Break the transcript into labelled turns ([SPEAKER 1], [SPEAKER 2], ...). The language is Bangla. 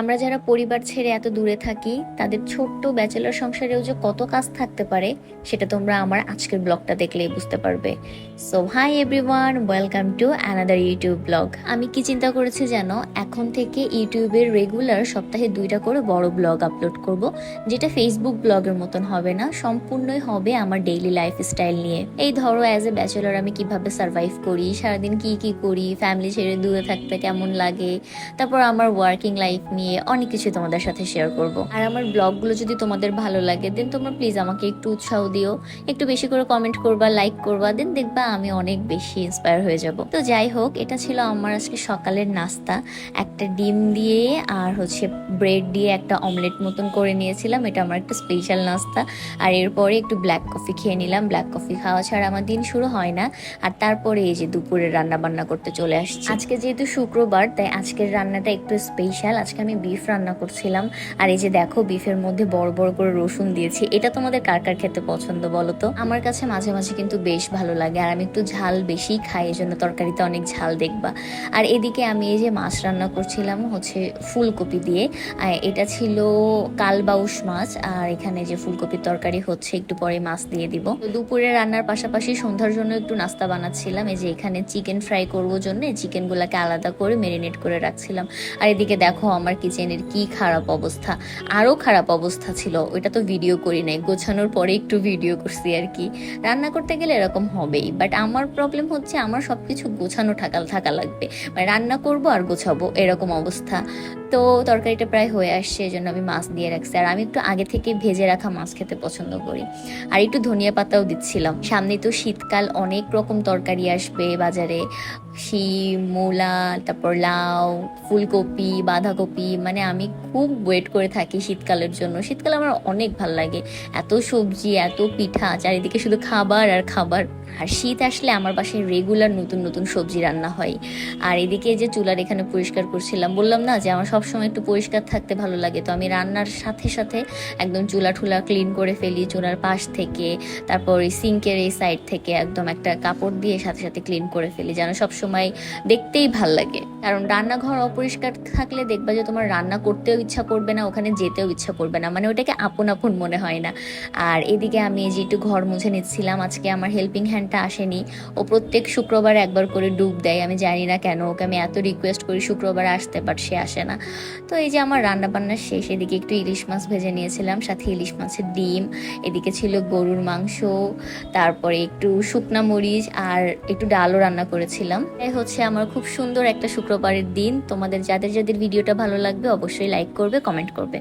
[SPEAKER 1] আমরা যারা পরিবার ছেড়ে এত দূরে থাকি, তাদের ছোট্ট ব্যাচেলর সংসারেও যে কত কাজ থাকতে পারে, সেটা তোমরা আমার আজকের ব্লগটা দেখলেই বুঝতে পারবে। So hi everyone welcome to another YouTube blog আমি কি চিন্তা করেছি জানো? এখন থেকে ইউটিউবের রেগুলার সপ্তাহে দুইটা করে বড় ব্লগ আপলোড করব, যেটা ফেসবুক ব্লগের মতন হবে না, সম্পূর্ণই হবে আমার ডেইলি লাইফ স্টাইল নিয়ে। এই ধরো অ্যাজ এ ব্যাচেলর আমি কীভাবে সার্ভাইভ করি, সারাদিন কি কি করি ফ্যামিলি ছেড়ে দূরে থাকতে কেমন লাগে, তারপর আমার ওয়ার্কিং লাইফ নিয়ে অনেক কিছু তোমাদের সাথে শেয়ার করব। আর আমার ব্লগগুলো যদি তোমাদের ভালো লাগে দেন তোমরা প্লিজ আমাকে একটু উৎসাহ দিও। একটু বেশি করে কমেন্ট করবা লাইক করবা দেন দেখবা আমি অনেক বেশি ইন্সপায়ার হয়ে যাব। তো যাই হোক, এটা ছিল আমার আজকে সকালের নাস্তা। একটা ডিম দিয়ে আর হচ্ছে ব্রেড দিয়ে একটা অমলেট মতন করে নিয়েছিলাম। এটা আমার একটা স্পেশাল নাস্তা। আর এরপরে একটু ব্ল্যাক কফি খেয়ে নিলাম। ব্ল্যাক কফি খাওয়া ছাড়া আমার দিন শুরু হয় না। আর তারপরে এই যে দুপুরে রান্না বান্না করতে চলে আসছি। আজকে যেহেতু শুক্রবার, তাই আজকের রান্নাটা একটু স্পেশাল আজকে আমি বিফ রান্না করছিলাম। আর এই যে দেখো বিফের মধ্যে বড় বড় করে রসুন দিয়েছি। এটা তোমাদের কার কার খেতে পছন্দ বলো তো? আমার কাছে মাঝে মাঝে কিন্তু বেশ ভালো লাগে। আর আমি একটু ঝাল বেশি খাই, এই জন্য তরকারিতে অনেক ঝাল দেখবা। আর এদিকে আমি এই যে মাছ রান্না করছিলাম, হচ্ছে ফুলকপি দিয়ে। এটা ছিল কালবাউস মাছ। আর এখানে যে ফুলকপির তরকারি হচ্ছে, একটু পরে মাছ দিয়ে দিব। দুপুরে রান্নার পাশাপাশি সন্ধ্যার জন্য একটু নাস্তা বানাচ্ছিলাম। এই যে এখানে চিকেন ফ্রাই করব জন্য চিকেন গুলাকে আলাদা করে মেরিনেট করে রাখছিলাম। আর এদিকে দেখো, আমার কিচেনের কি খারাপ অবস্থা আরও খারাপ অবস্থা ছিল, ওইটা তো ভিডিও করি নাই, গোছানোর পরে একটু ভিডিও করছি আর কি। রান্না করতে গেলে এরকম হবেই বাট আমার প্রবলেম হচ্ছে আমার সব কিছু গোছানো ঠাকাল থাকা লাগবে মানে রান্না করব আর গোছাবো, এরকম অবস্থা। তো তরকারিটা প্রায় হয়ে আসছে, এই জন্য আমি মাছ দিয়ে রাখছি। আর আমি একটু আগে থেকে ভেজে রাখা মাছ খেতে পছন্দ করি। আর একটু ধনিয়া পাতাও দিচ্ছিলাম। সামনে তো শীতকাল, অনেক রকম তরকারি আসবে বাজারে। শিম, মূলা, তারপর লাউ, ফুলকপি, বাঁধাকপি মানে আমি খুব ওয়েট করে থাকি শীতকালের জন্য। শীতকাল আমার অনেক ভালো লাগে। এত সবজি, এত পিঠা, চারিদিকে শুধু খাবার আর খাবার। আর শীত আসলে আমার বাসায় রেগুলার নতুন নতুন সবজি রান্না হয়। আর এদিকে যে চুলার এখানে পরিষ্কার করছিলাম, বললাম না যে আমার সবসময় একটু পরিষ্কার থাকতে ভালো লাগে। তো আমি রান্নার সাথে সাথে একদম চুলা ঠুলা ক্লিন করে ফেলি চুলার পাশ থেকে, তারপর এই সিঙ্কের এই সাইড থেকে একদম একটা কাপড় দিয়ে সাথে সাথে ক্লিন করে ফেলি যেন সবসময় দেখতেই ভালো লাগে। কারণ রান্নাঘর অপরিষ্কার থাকলে দেখবা যে তোমার রান্না করতেও ইচ্ছা করবে না, ওখানে যেতেও ইচ্ছা করবে না। মানে ওটাকে আপন আপন মনে হয় না। আর এদিকে আমি যে একটু ঘর মুছে নিচ্ছিলাম, আজকে আমার হেল্পিং হ্যান্ডটা আসেনি, ও প্রত্যেক শুক্রবার একবার করে ডুব দেয়। আমি জানি না কেন ওকে আমি এত রিকোয়েস্ট করি শুক্রবার আসতে বাট সে আসে না। তো এই যে আমার রান্না বান্নার শেষ, এদিকে একটু ইলিশ মাছ ভেজে নিয়েছিলাম, সাথে ইলিশ মাছের ডিম, এদিকে ছিল গরুর মাংস, তারপরে একটু শুকনা মরিচ আর একটু ডালও রান্না করেছিলাম। এই হচ্ছে আমার খুব সুন্দর একটা শুক্রবারের দিন। তোমাদের যাদের যাদের ভিডিওটা ভালো লাগবে অবশ্যই লাইক করবে কমেন্ট করবে।